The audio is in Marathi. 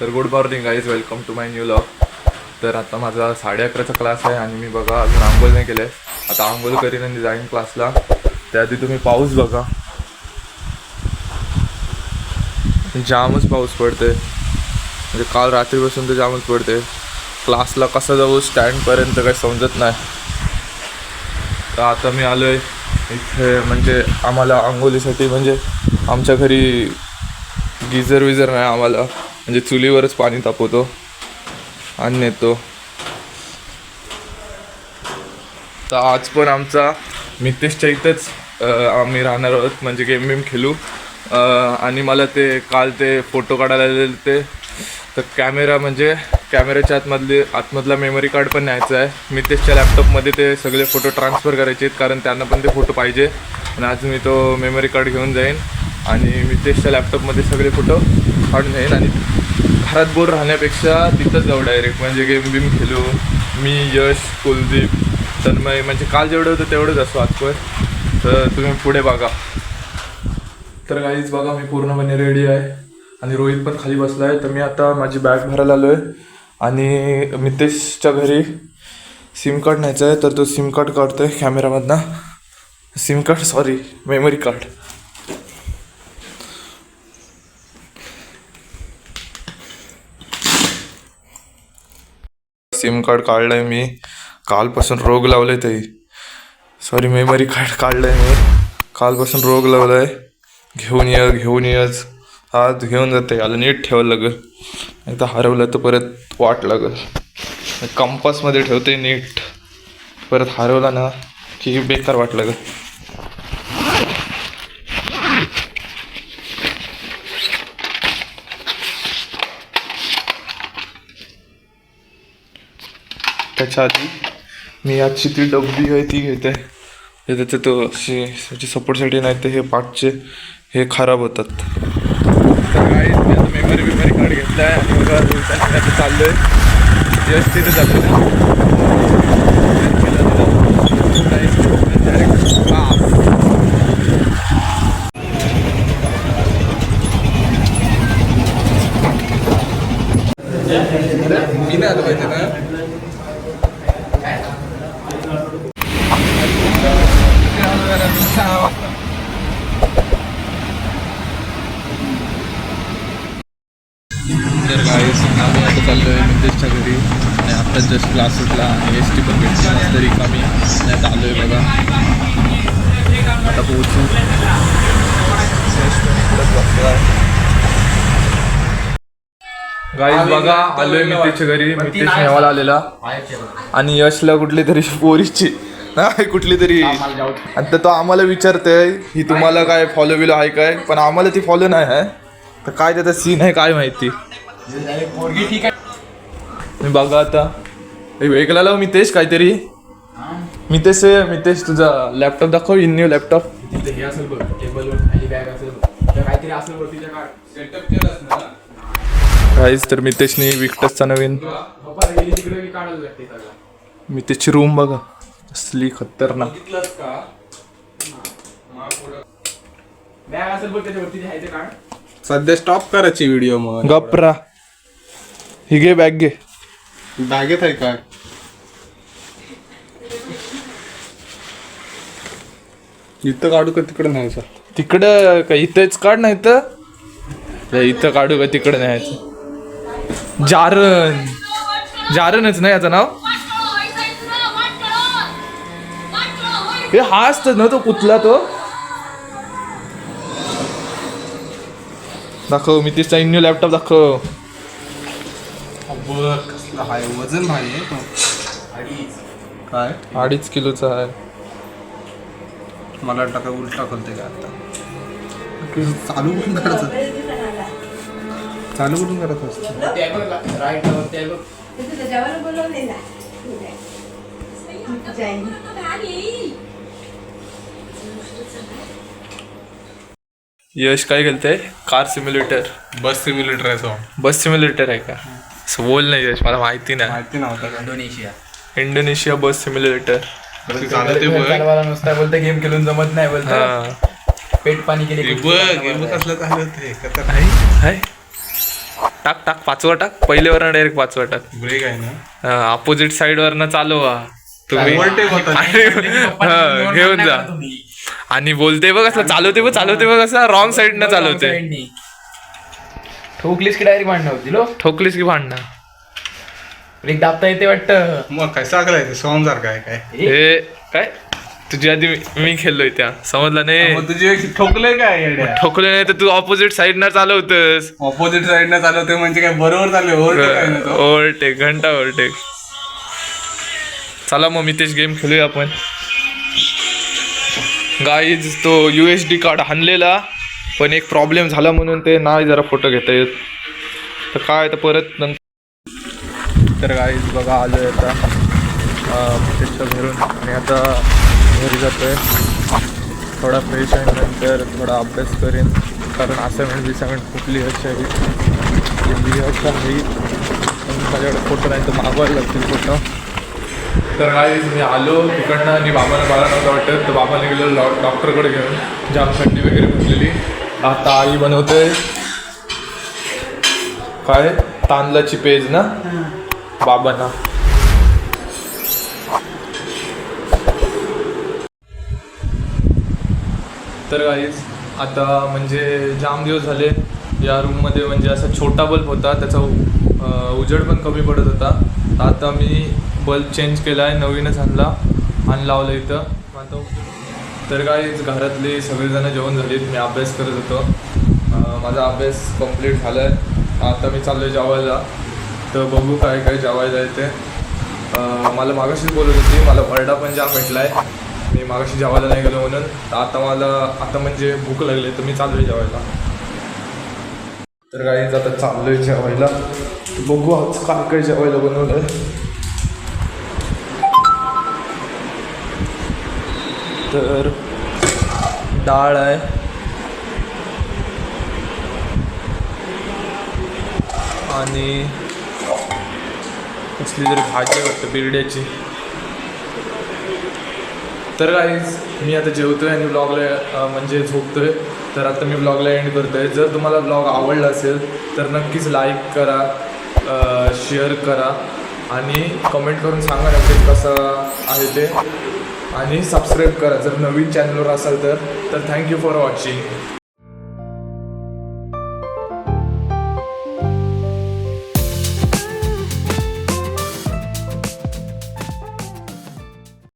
तर good morning guys welcome to my new vlog तर आता माझा साडे अकराचा क्लास आहे आणि मी बघा अजून आंघोळ नाही केलं आहे आता आंघोळ करीन आणि जाईन क्लासला त्याआधी तुम्ही पाऊस बघा. जामच पाऊस पडते म्हणजे काल रात्रीपासून तर जामच पडते क्लासला कसं जाऊ स्टँडपर्यंत काही समजत नाही. तर आता मी आलो आहे इथे म्हणजे आम्हाला आंघोलीसाठी म्हणजे आमच्या घरी गिझर विझर नाही आम्हाला. म्हणजे चुलीवरच पाणी तापवतो आणि नेतो. तर आज पण आमचा मितेशच्या इथंच आम्ही राहणार आहोत म्हणजे गेम बिम खेळू. आणि मला ते काल ते फोटो काढायला आलेले ते तर कॅमेरा म्हणजे कॅमेऱ्याच्या आतमधले आतमधला मेमरी कार्ड पण न्यायचं आहे. मितेशच्या लॅपटॉपमध्ये ते सगळे फोटो ट्रान्सफर करायचे आहेत कारण त्यांना पण ते फोटो पाहिजे. आणि आज मी तो मेमरी कार्ड घेऊन जाईन. आणि मितेशच्या लॅपटॉपमध्ये सगळे फोटो काढून जाईन आणि घरात बोर राहण्यापेक्षा तिथंच जाऊ डायरेक्ट म्हणजे गेम बिम खेळू मी यश कुलदीप तन्मय म्हणजे काल जेवढं होतं तेवढंच असतो आजवर तर तुम्ही पुढे बघा. तर काहीच बघा मी पूर्णपणे रेडी आहे. आणि रोहित पण खाली बसला आहे. तर मी आता माझी बॅग भरायला आलो आहे आणि मितेशच्या घरी सिम कार्ड न्यायचं आहे. तर तो सिम कार्ड काढतो आहे कॅमेरामधनं SIM card sorry memory card card card आहे मी. कालपासून रोग लावलं आहे ते. सॉरी मेमरी कार्ड काढलं आहे मी. कालपासून रोग लावलाय. घेऊन ये घेऊन येच आज घेऊन जाते. याला नीट ठेवायला लागेल. एकदा हरवलं तर परत वाट लागेल. कंपासमध्ये ठेवते नीट. परत हरवला ना की बेकार वाट लागेल. त्याच्या आधी मी आजची ती डब्बी आहे ती घेते. हे त्याचे तो अशी त्याची सपोर्टसाठी नाही तर हे पाठचे हे खराब होतात. मेमरी बिमरी कार्ड घेतला आहे आणि बघा चाललो आहे यश तिथे चाललो नाही आलो पाहिजे ना gonna be cow. तर गाईस आम्ही आता चाललो आहे नितेशच्या घरी. आणि आत्ताच जस्ट क्लास सुटला आणि एस टी पण भेटली. मस्त रिकामी आणि आता आलो आहे बघा. आता पोहोचू. गाईस बघा आलोय मितेशच्या घरी. मितेश नेवाला आलेला. आणि यशला कुठली तरी पोरीची. कुठली तरी. आणि तर तो आम्हाला विचारतोय ही तुम्हाला काय फॉलो बिलो आहे काय? पण आम्हाला ती फॉलो नाही आहे तर काय त्याचा सीन आहे काय माहिती? मी बघा आता. ऐकला लाव मितेश काहीतरी. मितेश मितेश तुझा लॅपटॉप दाखव इन न्यू लॅपटॉप तिथे हे असेल बघ टेबलवर खाली बॅग असेल बघ. त्या काहीतरी असेल बघ तिच्या काय सेटअप केलंस ना काहीच तर मितेशने विक्टसचा नवीन मितेशची रूम बघा. असली खतरनाक. बघितलंस का? बॅग असेल बघ त्याच्यावरती आहे ते काढ. सध्या स्टॉप करायची व्हिडिओ मग. गपरा ही घे बॅग घे. बॅगेत आहे काय इथं काढू का तिकडे न्यायचं तिकडं का इथंच काढ नाही तर इथं काढू का तिकडं न्यायचं जारण जारणच ना याचं नाव? हे हा असतं ना तो कुठला तो? दाखव मी तिचा न्यू लॅपटॉप दाखव. हाय वजन आहे तो. काय? अडीच किलोचा आहे मला वाटतं काय उलटा खोलते का आता? चालू कुठून करायचं चालू कुठून करत असतं यश काय गेलते कार सिम्युलेटर बस सिम्युलेटर आहे तो. बस सिम्युलेटर आहे का? असं बोल नाही यश मला माहिती नाही. माहिती नव्हतं इंडोनेशिया. इंडोनेशिया बस सिम्युलेटर बरं, झालं ते बघ. मला नुसता बोलते गेम खेळून जमत नाही बोलतो हा. पेट पाणी केले बघ हे बघ कसलं चालू होते हाय हाय टाक टाक पाचवा टाक. पहिल्यावरनं डायरेक्ट पाचवा टाक. ब्रेक आहे ना? अपोजिट साइड वरनं चालवा. तुम्ही Overtake होतं. आणि- हा, घेऊन जा. आणि बोलते बघ असं चालवते बघ चालवते बघ असं रॉंग साईडनं चालवते. ठोकलीस की डायरेक्ट भांडणं होती लो? ठोकलीस की भांडणं. ब्रेक दाबता येते वाटतं. मग काय सागलाय ते सॉंग सारखं आहे काय हे काय? तुझी आधी मी- मी खेळलोय त्या. समजलं नाही. मग तुझी एक ठोकलंय काय येड्या? ठोकले नाही तर तू ऑपोजिट साईडनं चालवतस. ऑपोजिट साईडनं चालवते म्हणजे काय बरोबर चालू ओव्हरटेक आहे ना तो? ओव्हरटेक घंटा ओव्हरटेक. चला मग मितेश गेम खेळूया आपण. गाईज तो यू एस डी कार्ड आणलेला पण एक प्रॉब्लेम झाला म्हणून ते नाही जरा फोटो घेता येत. तर काय तर परत नंतर तर गाईज बघा आलोय आता. अं, घरून. आणि आता घरी जातोय. थोडा फ्रेश आहे नंतर थोडा अभ्यास करेन. कारण असाइनमेंट म्हणजे बिसाइनमेंट कुठली लिहायची आहे. ते लिहायचं आहे. पण माझ्याकडे फोटो नाही तर मागवायला लागतील फोटो तर काय मी आलो. तिकडनं आणि बाबाला मला नव्हतं वाटत. तर बाबाने गेलो डॉ डॉक्टरकडे घेऊन. जाम थंडी वगैरे बसलेली आता आई बनवते. काय? तांदळाची पेज ना? बाबांना. तर काहीच आता म्हणजे जाम दिवस झाले. या रूममध्ये म्हणजे असा छोटा बल्ब होता. त्याचा उजेड पण कमी पडत होता. आता मी बल्ब चेंज केला आहे नवीनच आणला आणि लावलं इथं. आता तर काय घरातले सगळेजण जेवण झालीत मी अभ्यास करत होतो. माझा अभ्यास कंप्लीट झाला आहे आता मी चाललो आहे जेवायला. तर बघू काय काय जेवायला येते. मला मागाशीच बोलत होती मला वरडा पण जाम भेटला आहे मी मागाशी जेवायला नाही गेलो म्हणून. आता मला आता म्हणजे भूक लागली तर मी चाललोय जेवायला. तर काही आता चाललोय जेवायला. बघू आज काय काय जेवायला बनवलंय. तर डाळ आहे. आणि कसली तरी भाजी वाटतं बिरड्याची तर काहीच मी आता जेवतोय आणि ब्लॉगला म्हणजे झोपतोय. तर आता मी ब्लॉगला एंड करतोय. जर तुम्हाला ब्लॉग आवडला असेल तर नक्कीच लाईक करा शेअर करा. आणि कमेंट करून सांगा नक्कीच कसं आहे ते. आणि सबस्क्राईब करा. जर नवीन चॅनलवर असाल तर तर थँक्यू फॉर वॉचिंग